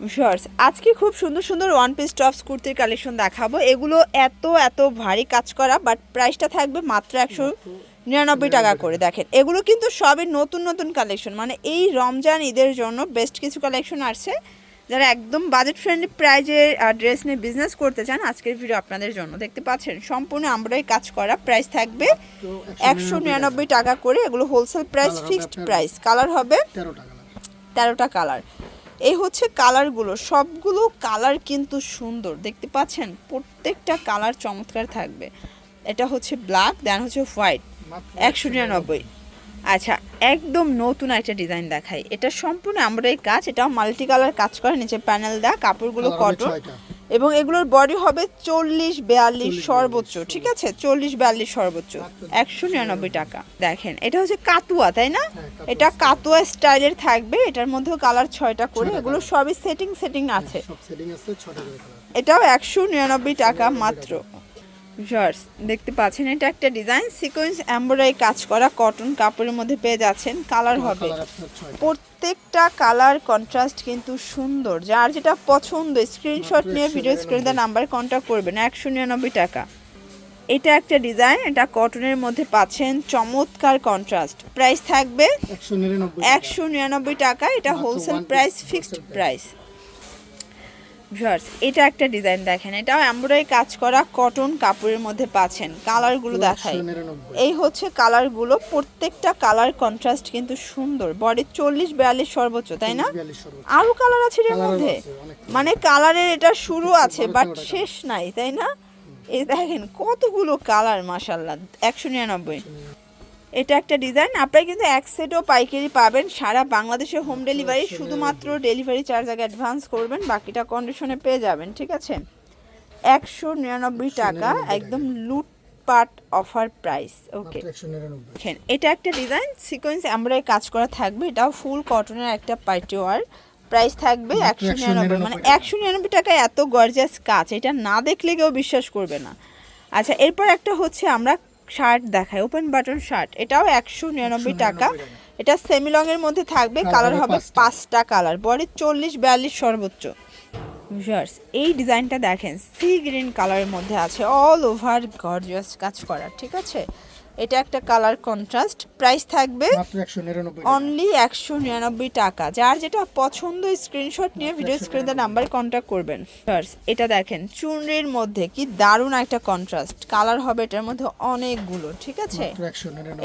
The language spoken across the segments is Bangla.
শর্টস আজকে খুব সুন্দর সুন্দর ওয়ান পিস টপস কুর্তির কালেকশন দেখাবো। এগুলো এত এত ভারী কাজ করা বাট প্রাইসটা থাকবে মাত্র একশো নিরানব্বই টাকা করে দেখেন। এগুলো কিন্তু সবই নতুন নতুন কালেকশন মানে এই রমজান ঈদের জন্য বেস্ট কিছু কালেকশন আসছে। যারা একদম বাজেট ফ্রেন্ডলি প্রাইজের ড্রেস নিয়ে বিজনেস করতে চান আজকের ভিডিও আপনাদের জন্য। দেখতে পাচ্ছেন সম্পূর্ণ আমরাই কাজ করা প্রাইস থাকবে একশো নিরানব্বই টাকা করে এগুলো wholesale price fixed price colour হবে তেরোটা কালার এই হচ্ছে কালারগুলো। সবগুলো কালার কিন্তু সুন্দর। দেখতে পাচ্ছেন? প্রত্যেকটা কালার চমৎকার থাকবে। এটা হচ্ছে ব্ল্যাক দেন হচ্ছে হোয়াইট একশো নিরানব্বই। আচ্ছা একদম নতুন একটা ডিজাইন দেখাই। এটা সম্পূর্ণ আমরা এই কাজ এটাও মাল্টি কালার কাজ করে নিচে প্যানেল দেয় কাপড়গুলো কটন। এবং এগুলোর বডি হবে চল্লিশ বিয়াল্লিশ সর্বোচ্চ ঠিক আছে? চল্লিশ বিয়াল্লিশ সর্বোচ্চ। একশো নিরানব্বই টাকা। দেখেন এটা হচ্ছে কাতুয়া তাই না? হ্যাঁ, এটা কাতুয়া স্টাইলের থাকবে এটার মধ্যেও কালার ছয়টা করে এগুলো সবই সেটিং সেটিং আছে। সেটিং আছে এটাও একশো নিরানব্বই টাকা মাত্র। জর্স দেখতে পাচ্ছেন এটা একটা ডিজাইন সিকোয়েন্স এমব্রয়ডারি কাজ করা কটন কাপড়ের মধ্যে পেয়ে যাচ্ছেন কালার হবে। প্রত্যেকটা কালার কন্ট্রাস্ট কিন্তু সুন্দর। যার যেটা পছন্দ স্ক্রিনশট নিয়ে ভিডিও স্ক্রিনে নাম্বার কন্ট্যাক্ট করবেন একশো নিরানব্বই টাকা। এটা একটা ডিজাইন এটা কটনের মধ্যে পাচ্ছেন চমৎকার কন্ট্রাস্ট প্রাইস থাকবে একশো নিরানব্বই টাকা। এটা wholesale price fixed price viewers এটা একটা ডিজাইন দেখেন। এটা এমব্রয়ডারি কাজ করা কটন কাপড়ের মধ্যে পাচ্ছেন। কালারগুলো দেখাই। এই হচ্ছে কালারগুলো। প্রত্যেকটা কালার কন্ট্রাস্ট কিন্তু সুন্দর। বডির চল্লিশ বিয়াল্লিশ সর্বোচ্চ তাই না? বিয়াল্লিশ সর্বোচ্চ। আরও কালার আছে এর মধ্যে। মানে কালারের এটা শুরু আছে বাট শেষ নাই তাই না? এই দেখেন কতগুলো কালার মাশাল্লাহ একশো নিরানব্বই। এটা একটা ডিজাইন আপনারা কিন্তু এক সেটও পাইকারি পাবেন। সারা বাংলাদেশে হোম ডেলিভারি শুধুমাত্র ডেলিভারি চার্জ আগে অ্যাডভান্স করবেন বাকিটা কন্ডিশনে পেয়ে যাবেন ঠিক আছে? একশো নিরানব্বই টাকা একদম লুটপাট অফার প্রাইস ওকে এটা একটা ডিজাইন সিকোয়েন্স আমরা কাজ করা থাকবে। এটাও ফুল কটনের একটা পার্টি ওয়ার প্রাইস থাকবে একশো নিরানব্বই। মানে একশো নিরানব্বই টাকায় এত গর্জাস কাজ। এটা না দেখলে কেউ বিশ্বাস করবে না। আচ্ছা এরপর একটা হচ্ছে আমরা শার্ট দেখায় ওপেন বাটন শার্ট। এটাও একশো নিরানব্বই টাকা। এটা সেমি লং এর মধ্যে থাকবে কালার হবে হবে পাঁচটা। পাঁচটা কালার বডি চল্লিশ বিয়াল্লিশ সর্বোচ্চ। ভিউয়ার্স এই ডিজাইনটা দেখেন সি গ্রিন কালারের মধ্যে আছে অল ওভার গর্জিয়াস কাজ করা ঠিক আছে? এটা একটা কালার কন্ট্রাস্ট। প্রাইস থাকবে অনলি একশো নিরানব্বই টাকা। যার যেটা পছন্দ স্ক্রিনশট নিয়ে ভিডিও স্ক্রিনে নাম্বার কন্ট্যাক্ট করবেন। এটা দেখেন চুনরির মধ্যে কি দারুণ একটা কন্ট্রাস্ট কালার হবে এটার মধ্যে অনেকগুলো ঠিক আছে?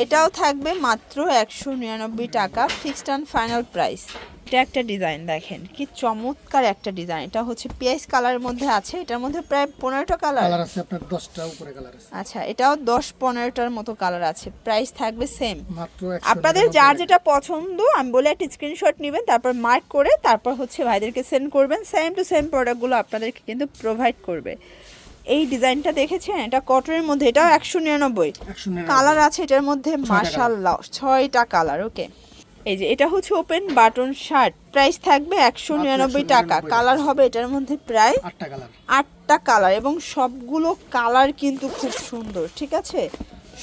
এটাও থাকবে মাত্র একশো নিরানব্বই টাকা ফিক্সড অ্যান্ড ফাইনাল প্রাইস এটা একটা ডিজাইন দেখেন কি চমৎকার একটা ডিজাইন। এটা হচ্ছে পিএস কালারের মধ্যে আছে এটার মধ্যে প্রায় পনেরোটা কালার। কালার আছে আপনার দশটা উপরে কালার আছে। আচ্ছা এটাও দশ পনেরোটার মতো কালার আছে প্রাইস থাকবে সেম আপনাদের যার যেটা পছন্দ আমি বলে একটা স্ক্রিনশট নেবেন তারপর মার্ক করে তারপর হচ্ছে ভাইদেরকে সেন্ড করবেন সেম টু সেম প্রোডাক্টগুলো আপনাদেরকে কিন্তু প্রোভাইড করবে। এই ডিজাইনটা দেখেছেন? এটা কটনের মধ্যে এটাও একশো নিরানব্বই। কালার আছে এটার মধ্যে। মাশাল্লাহ ছয়টা কালার ওকে এই যে এটা হচ্ছে ওপেন বাটন শার্ট প্রাইস থাকবে একশো নিরানব্বই টাকা। কালার হবে এটার মধ্যে প্রায় আটটা কালার আটটা কালার এবং সবগুলো কালার কিন্তু খুব সুন্দর ঠিক আছে?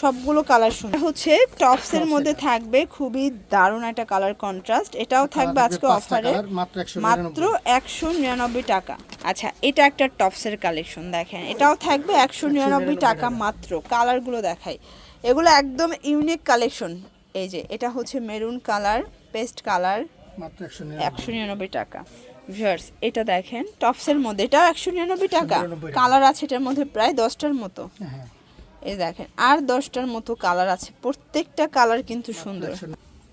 সবগুলো কালার সুন্দর। হচ্ছে টপসের মধ্যে থাকবে খুবই দারুণ একটা কালার কন্ট্রাস্ট এটাও থাকবে আজকে অফারে মাত্র একশো মাত্র একশো নিরানব্বই টাকা। আচ্ছা এটা একটা টপসের কালেকশন দেখেন। এটাও থাকবে একশো নিরানব্বই টাকা মাত্র। কালারগুলো দেখাই। এগুলো একদম ইউনিক কালেকশন এই যে এটা হচ্ছে মেরুন কালার পেস্ট কালার। একশো নিরানব্বই। টাকা। ভিউয়ার্স এটা দেখেন টপসের মধ্যে এটাও একশো নিরানব্বই টাকা। কালার আছে এটার মধ্যে প্রায় দশটার মতো। হ্যাঁ। এই দেখেন আর দশটার মতো কালার আছে। প্রত্যেকটা কালার কিন্তু সুন্দর।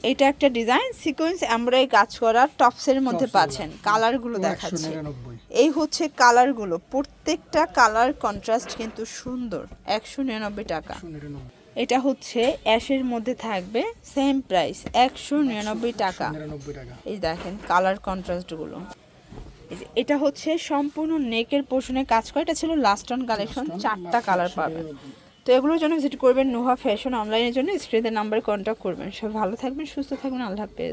এটা একটা ডিজাইন সিকোয়েন্স এমব্রয়ডারি কাজ করা টপসের মধ্যে পাচ্ছেন। কালারগুলো দেখাচ্ছে। এই হচ্ছে কালারগুলো। প্রত্যেকটা কালার কন্ট্রাস্ট কিন্তু সুন্দর। একশো নিরানব্বই টাকা। এটা হচ্ছে অ্যাশের মধ্যে থাকবে সেম প্রাইস একশো নিরানব্বই টাকা। এই দেখেন কালার কন্ট্রাস্টগুলো এটা হচ্ছে সম্পূর্ণ নেকের পোর্শনে কাজ করে। এটা ছিল লাস্ট অন কালেকশন চারটা কালার পাবেন তো এগুলোর জন্য ভিজিট করবেন নোহা ফ্যাশন অনলাইনের জন্য। স্ক্রিনের নাম্বারে কন্ট্যাক্ট করবেন। সব ভালো থাকবেন সুস্থ থাকবেন আল্লাহ হাফেজ।